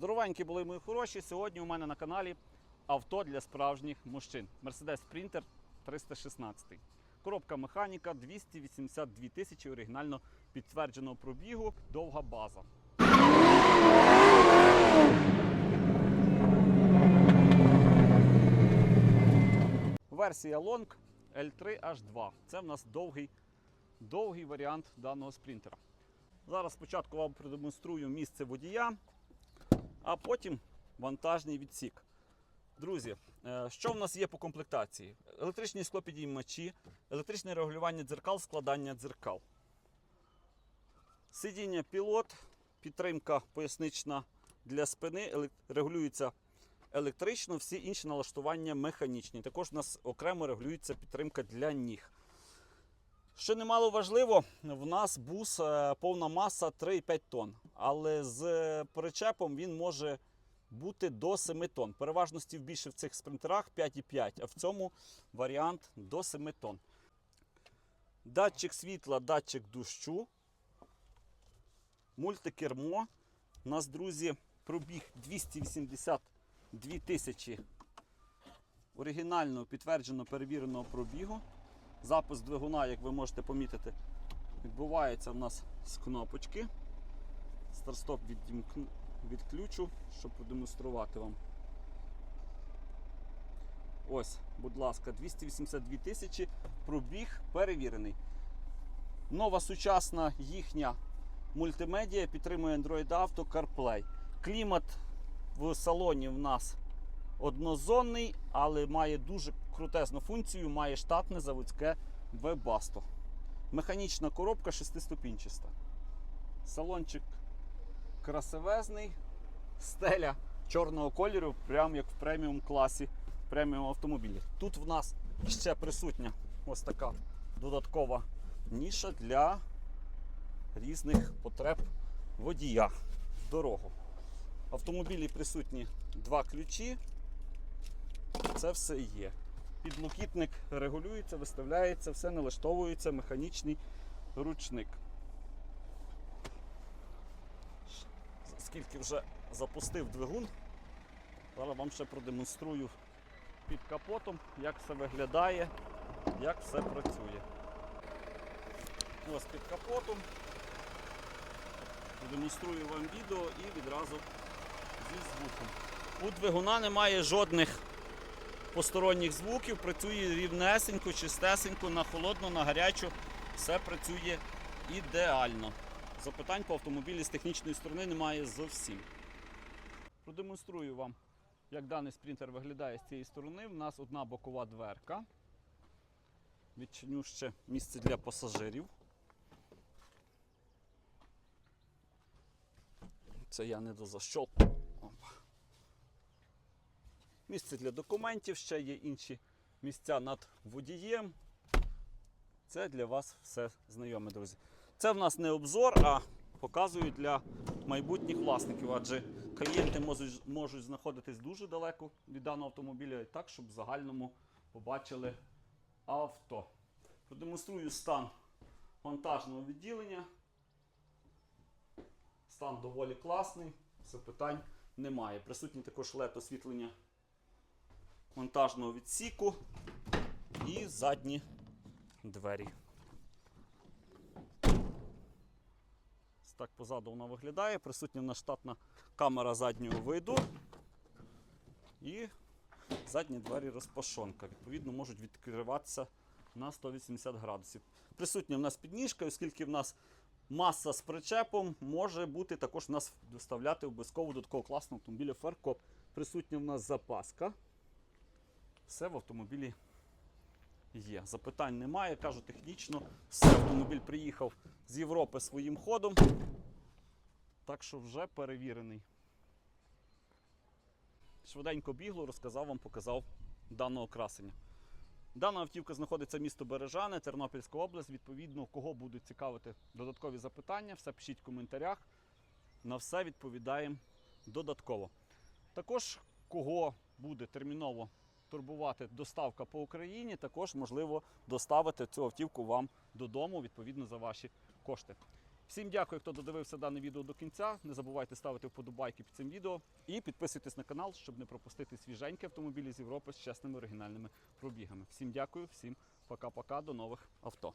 Здоровенькі були мої хороші. Сьогодні у мене на каналі авто для справжніх мужчин. Mercedes Sprinter 316. Коробка механіка 282 тисячі оригінально підтвердженого пробігу. Довга база. Версія Long L3H2. Це в нас довгий, довгий варіант даного спринтера. Зараз спочатку вам продемонструю місце водія, а потім вантажний відсік. Друзі, е, що в нас є по комплектації? Електричні склопідіймачі, електричне регулювання дзеркал, складання дзеркал. Сидіння пілот, підтримка пояснична для спини, регулюється електрично, всі інші налаштування механічні. Також у нас окремо регулюється підтримка для ніг. Що немало важливо, в нас бус е, повна маса 3,5 тонн, але з е, причепом він може бути до 7 тонн. Переважності більше в цих спринтерах 5,5, а в цьому варіант до 7 тонн. Датчик світла, датчик дощу, мультикермо. У нас, друзі, пробіг 282 тисячі оригінального підтверджено перевіреного пробігу. Запуск двигуна, як ви можете помітити, відбувається в нас з кнопочки. Старт-стоп відімкну- відключу, щоб продемонструвати вам. Ось, будь ласка, 282 тисячі пробіг перевірений. Нова сучасна їхня мультимедіа підтримує Android Auto CarPlay. Клімат в салоні в нас однозонний, але має дуже крутезну функцію, має штатне заводське вебасто. Механічна коробка шестиступінчаста. Салончик красивезний, стеля чорного кольору, прямо як в преміум класі преміум автомобілі. Тут в нас ще присутня ось така додаткова ніша для різних потреб водія в дорогу. В автомобілі присутні два ключі. Це все є. Підлокітник регулюється, виставляється, все налаштовується, механічний ручник. Скільки вже запустив двигун, зараз вам ще продемонструю під капотом, як все виглядає, як все працює. Ось під капотом. Продемонструю вам відео і відразу зі звуком. У двигуна немає жодних посторонніх звуків, працює рівнесенько, чистесенько, на холодну, на гарячу. Все працює ідеально. Запитань по автомобілі з технічної сторони немає зовсім. Продемонструю вам, як даний спринтер виглядає з цієї сторони. У нас одна бокова дверка. Відчиню ще місце для пасажирів. Це я не дозащолкнув. Опа. Місце для документів, ще є інші місця над водієм. Це для вас все знайоме, друзі. Це в нас не обзор, а показую для майбутніх власників, адже клієнти можуть, знаходитись дуже далеко від даного автомобіля, так, щоб в загальному побачили авто. Продемонструю стан вантажного відділення. Стан доволі класний, запитань немає. Присутній також LED освітлення монтажного відсіку і задні двері. Так позаду вона виглядає. Присутня в нас штатна камера заднього виду. І задні двері розпашонка. Відповідно, можуть відкриватися на 180 градусів. Присутня в нас підніжка, оскільки в нас маса з причепом, може бути також в нас доставляти обов'язково до такого класного автомобіля фаркоп. Присутня в нас запаска. Все в автомобілі є. Запитань немає. Кажу технічно. Все, автомобіль приїхав з Європи своїм ходом. Так що вже перевірений. Швиденько бігло, розказав вам, показав даного красення. Дана автівка знаходиться місто Бережане, Тернопільська область. Відповідно, кого будуть цікавити додаткові запитання, все пишіть в коментарях. На все відповідаємо додатково. Також, кого буде терміново турбувати доставка по Україні, також можливо доставити цю автівку вам додому відповідно за ваші кошти. Всім дякую, хто додивився дане відео до кінця. Не забувайте ставити вподобайки під цим відео і підписуйтесь на канал, щоб не пропустити свіженькі автомобілі з Європи з чесними оригінальними пробігами. Всім дякую, всім пока-пока, до нових авто.